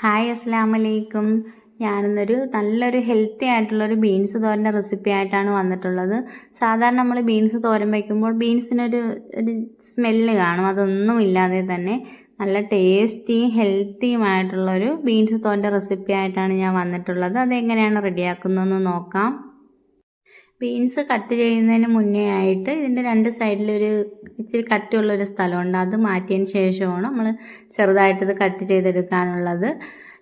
Hi അസ്സാം വലൈക്കും ഞാനിന്നൊരു നല്ലൊരു ഹെൽത്തി ആയിട്ടുള്ളൊരു ബീൻസ് തോരന്റെ റെസിപ്പി ആയിട്ടാണ് വന്നിട്ടുള്ളത്. സാധാരണ നമ്മൾ ബീൻസ് തോരൻ വയ്ക്കുമ്പോൾ ബീൻസിനൊരു ഒരു സ്മെല്ല് കാണും. അതൊന്നും ഇല്ലാതെ തന്നെ നല്ല ടേസ്റ്റിയും ഹെൽത്തിയുമായിട്ടുള്ളൊരു ബീൻസ് തോരന്റെ റെസിപ്പി ആയിട്ടാണ് ഞാൻ വന്നിട്ടുള്ളത്. അതെങ്ങനെയാണ് റെഡിയാക്കുന്നതെന്ന് നോക്കാം. ബീൻസ് കട്ട് ചെയ്യുന്നതിന് മുന്നേ ആയിട്ട് ഇതിന്റെ രണ്ട് സൈഡിലൊരു ഇച്ചിരി കട്ടിയുള്ളൊരു സ്ഥലമുണ്ട്. അത് മാറ്റിയതിന് ശേഷമാണ് നമ്മൾ ചെറുതായിട്ടത് കട്ട് ചെയ്തെടുക്കാനുള്ളത്.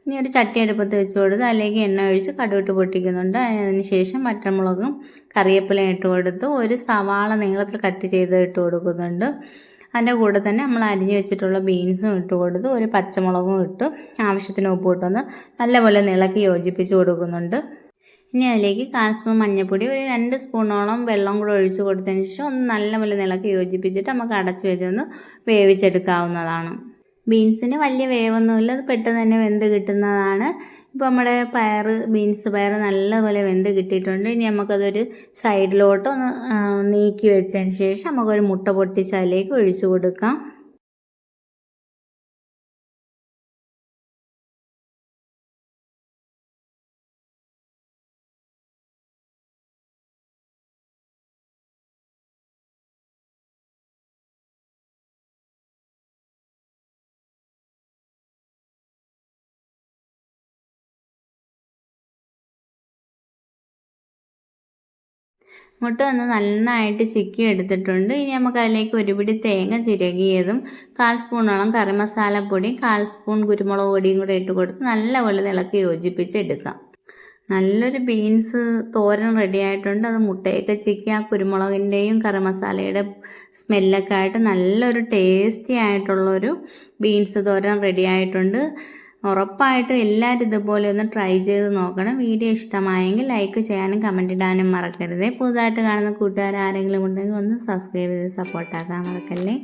ഇനി ഒരു ചട്ടി അടുപ്പത്ത് വെച്ച് കൊടുത്ത് അല്ലെങ്കിൽ എണ്ണ ഒഴിച്ച് കടുവിട്ട് പൊട്ടിക്കുന്നുണ്ട്. അതിന് ശേഷം മറ്റമുളകും കറിവേപ്പിലയും ഇട്ട് കൊടുത്ത് ഒരു സവാള നീളത്തിൽ കട്ട് ചെയ്ത് ഇട്ട് കൊടുക്കുന്നുണ്ട്. അതിന്റെ കൂടെ തന്നെ നമ്മൾ അരിഞ്ഞ് വെച്ചിട്ടുള്ള ബീൻസും ഇട്ട് കൊടുത്ത് ഒരു പച്ചമുളകും ഇട്ട് ആവശ്യത്തിന് ഉപ്പ് ഇട്ടൊന്ന് നല്ലപോലെ നിളക്കി യോജിപ്പിച്ച് കൊടുക്കുന്നുണ്ട്. ഇനി അതിലേക്ക് കാൽ സ്പൂൺ ഒരു രണ്ട് സ്പൂണോളം വെള്ളം കൂടെ ഒഴിച്ച് കൊടുത്തതിന് ശേഷം ഒന്ന് നല്ലപോലെ നിളക്കി യോജിപ്പിച്ചിട്ട് നമുക്ക് അടച്ച് വെച്ചൊന്ന് വേവിച്ചെടുക്കാവുന്നതാണ്. ബീൻസിന് വലിയ വേവൊന്നുമില്ല അത് പെട്ടെന്ന് തന്നെ വെന്ത് കിട്ടുന്നതാണ്. ഇപ്പോൾ നമ്മുടെ പയർ ബീൻസ് പയർ നല്ലപോലെ വെന്ത് കിട്ടിയിട്ടുണ്ട്. ഇനി നമുക്കതൊരു സൈഡിലോട്ട് ഒന്ന് നീക്കി വെച്ചതിന് ശേഷം നമുക്കൊരു മുട്ട പൊട്ടിച്ച് അതിലേക്ക് ഒഴിച്ചു കൊടുക്കാം. മുട്ട ഒന്ന് നന്നായിട്ട് ചിക്കി എടുത്തിട്ടുണ്ട്. ഇനി നമുക്ക് അതിലേക്ക് ഒരുപിടി തേങ്ങ ചിരകിയതും കാൽ സ്പൂണോളം കറി മസാലപ്പൊടി കാൽ സ്പൂൺ കുരുമുളക് പൊടിയും കൂടെ ഇട്ട് കൊടുത്ത് നല്ലപോലെ യോജിപ്പിച്ച് എടുക്കാം. നല്ലൊരു ബീൻസ് തോരൻ റെഡി ആയിട്ടുണ്ട്. അത് മുട്ടയൊക്കെ ചിക്കി ആ കുരുമുളകിന്റെയും കറി മസാലയുടെ സ്മെല്ലൊക്കെ ആയിട്ട് നല്ലൊരു ടേസ്റ്റി ആയിട്ടുള്ളൊരു ബീൻസ് തോരൻ റെഡി ആയിട്ടുണ്ട്. ഉറപ്പായിട്ടും എല്ലാവരും ഇതുപോലെ ഒന്ന് ട്രൈ ചെയ്ത് നോക്കണം. വീഡിയോ ഇഷ്ടമായെങ്കിൽ ലൈക്ക് ചെയ്യാനും കമന്റ് ഇടാനും മറക്കരുത്. പുതുതായിട്ട് കാണുന്ന കൂട്ടുകാർ ആരെങ്കിലും ഉണ്ടെങ്കിൽ ഒന്ന് സബ്സ്ക്രൈബ് ചെയ്ത് സപ്പോർട്ടാക്കാൻ മറക്കല്ലേ?